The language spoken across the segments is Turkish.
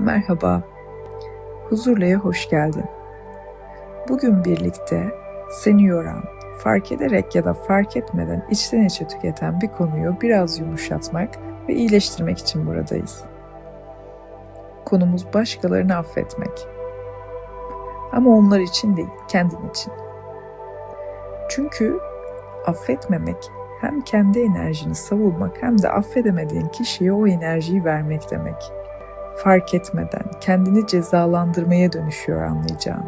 Merhaba, Huzurlu'ya hoş geldin. Bugün birlikte seni yoran, fark ederek ya da fark etmeden içten içe tüketen bir konuyu biraz yumuşatmak ve iyileştirmek için buradayız. Konumuz başkalarını affetmek. Ama onlar için değil, kendin için. Çünkü affetmemek hem kendi enerjini savurmak hem de affedemediğin kişiye o enerjiyi vermek demek. Fark etmeden kendini cezalandırmaya dönüşüyor anlayacağın.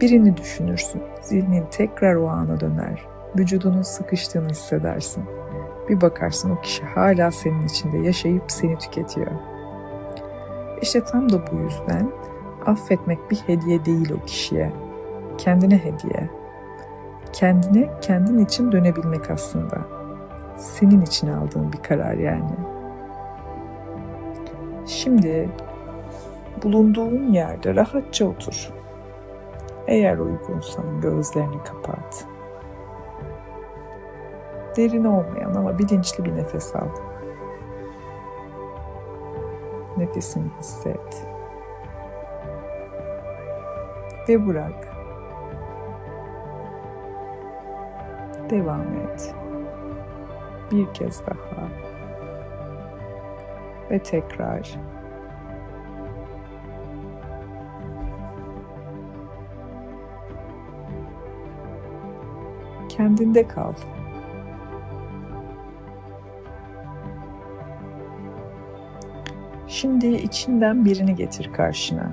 Birini düşünürsün, zihnin tekrar o ana döner, vücudunun sıkıştığını hissedersin. Bir bakarsın o kişi hala senin içinde yaşayıp seni tüketiyor. İşte tam da bu yüzden affetmek bir hediye değil o kişiye, kendine hediye kendine kendin için dönebilmek aslında. Senin için aldığın bir karar yani. Şimdi bulunduğun yerde rahatça otur. Eğer uygunsan gözlerini kapat. Derin olmayan ama bilinçli bir nefes al. Nefesini hisset. Ve bırak. Devam et. Bir kez daha. Ve tekrar. Kendinde kal. Şimdi içinden birini getir karşına.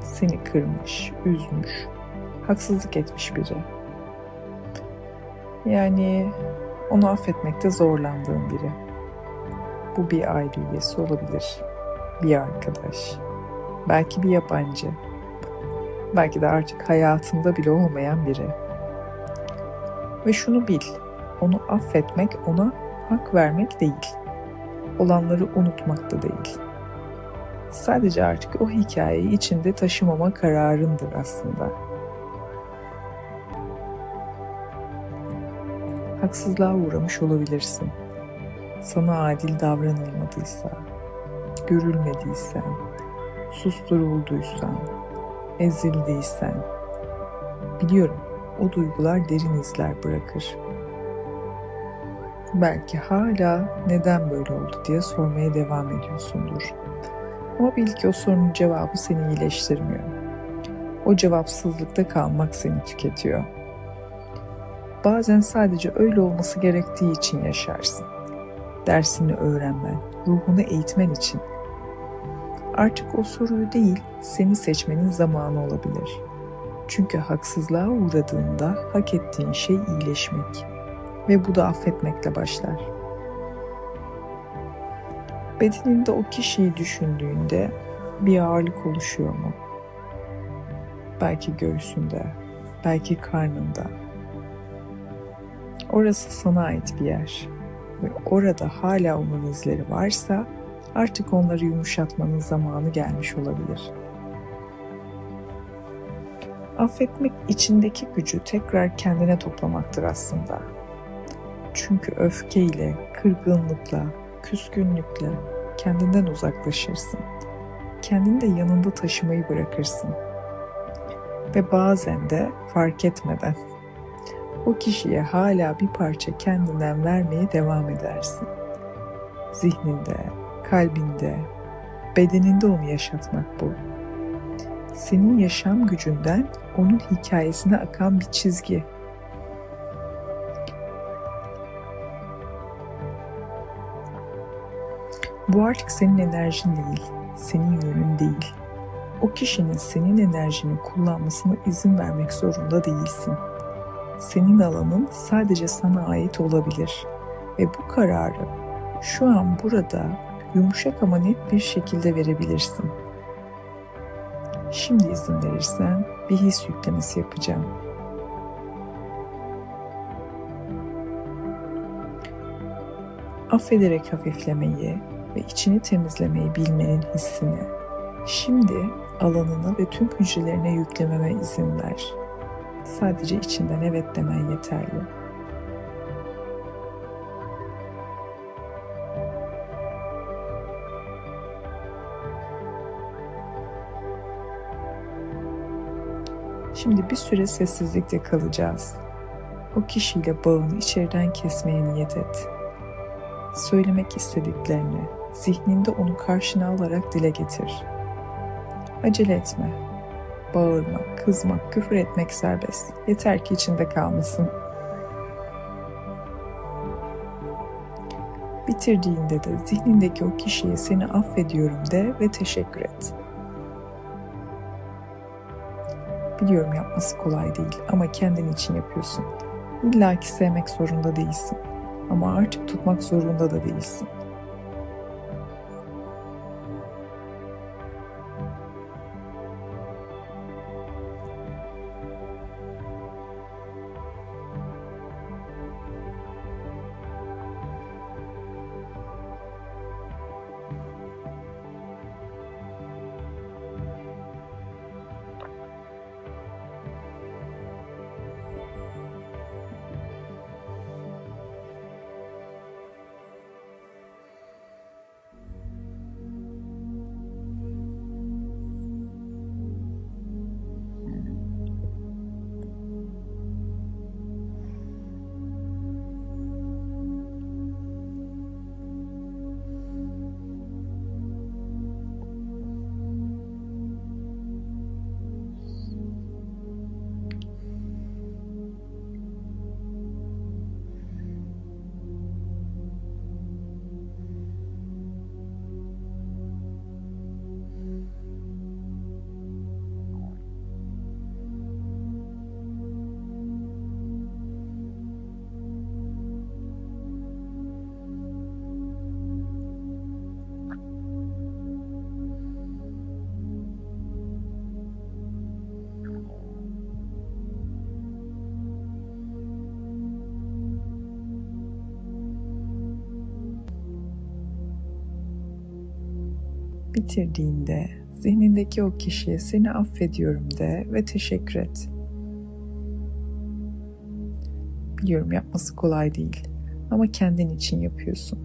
Seni kırmış, üzmüş, haksızlık etmiş biri. Yani onu affetmekte zorlandığın biri. Bu bir aile üyesi olabilir. Bir arkadaş. Belki bir yabancı. Belki de artık hayatında bile olmayan biri. Ve şunu bil. Onu affetmek ona hak vermek değil. Olanları unutmak da değil. Sadece artık o hikayeyi içinde taşımama kararındır aslında.'' haksızlığa uğramış olabilirsin. Sana adil davranılmadıysa, görülmediysen, susturulduysan, ezildiysen, biliyorum o duygular derin izler bırakır. Belki hala neden böyle oldu diye sormaya devam ediyorsundur. Ama bil ki o sorunun cevabı seni iyileştirmiyor. O cevapsızlıkta kalmak seni tüketiyor.'' bazen sadece öyle olması gerektiği için yaşarsın. Dersini öğrenmen, ruhunu eğitmen için. Artık o soruyu değil, seni seçmenin zamanı olabilir. Çünkü haksızlığa uğradığında hak ettiğin şey iyileşmek ve bu da affetmekle başlar. Bedeninde o kişiyi düşündüğünde bir ağırlık oluşuyor mu? Belki göğsünde, belki karnında, Orası sana ait bir yer ve orada hala onun izleri varsa artık onları yumuşatmanın zamanı gelmiş olabilir. Affetmek içindeki gücü tekrar kendine toplamaktır aslında. Çünkü öfkeyle, kırgınlıkla, küskünlükle kendinden uzaklaşırsın. Kendini de yanında taşımayı bırakırsın. Ve bazen de fark etmeden o kişiye hala bir parça kendinden vermeye devam edersin. Zihninde, kalbinde, bedeninde onu yaşatmak bu. Senin yaşam gücünden onun hikayesine akan bir çizgi. Bu artık senin enerjin değil, senin yönün değil. O kişinin senin enerjini kullanmasına izin vermek zorunda değilsin.'' Senin alanın sadece sana ait olabilir ve bu kararı şu an burada yumuşak ama net bir şekilde verebilirsin. Şimdi izin verirsen bir his yüklemesi yapacağım. Affederek hafiflemeyi ve içini temizlemeyi bilmenin hissini şimdi alanına ve tüm hücrelerine yüklememe izin ver.'' Sadece içinden evet demen yeterli. Şimdi bir süre sessizlikte kalacağız. O kişiyle bağını içeriden kesmeye niyet et. Söylemek istediklerini zihninde onu karşına alarak dile getir. Acele etme. Bağırmak, kızmak, küfür etmek serbest. Yeter ki içinde kalmasın. Bitirdiğinde de zihnindeki o kişiye seni affediyorum de ve teşekkür et. Biliyorum yapması kolay değil ama kendin için yapıyorsun. İlla ki sevmek zorunda değilsin. Ama artık tutmak zorunda da değilsin. Bitirdiğinde zihnindeki o kişiye seni affediyorum de ve teşekkür et. Biliyorum yapması kolay değil ama kendin için yapıyorsun.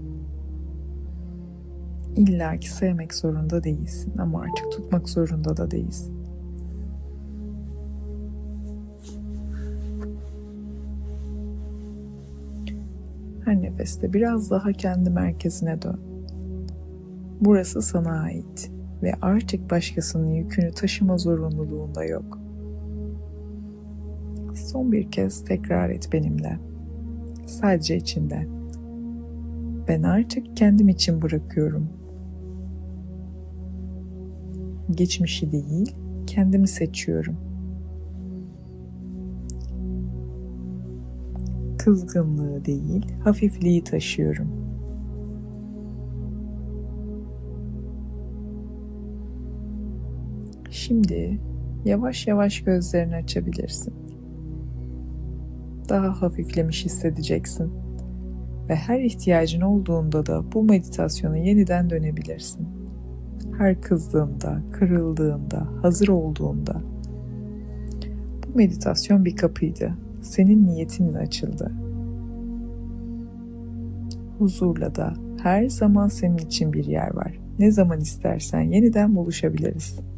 İlla ki sevmek zorunda değilsin ama artık tutmak zorunda da değilsin. Her nefeste biraz daha kendi merkezine dön. Burası sana ait ve artık başkasının yükünü taşıma zorunluluğunda yok. Son bir kez tekrar et benimle. Sadece içinde. Ben artık kendim için bırakıyorum. Geçmişi değil, kendimi seçiyorum. Kızgınlığı değil, hafifliği taşıyorum. Şimdi yavaş yavaş gözlerini açabilirsin. Daha hafiflemiş hissedeceksin. Ve her ihtiyacın olduğunda da bu meditasyona yeniden dönebilirsin. Her kızdığında, kırıldığında, hazır olduğunda. Bu meditasyon bir kapıydı. Senin niyetinle açıldı. Huzurla da her zaman senin için bir yer var. Ne zaman istersen yeniden buluşabiliriz.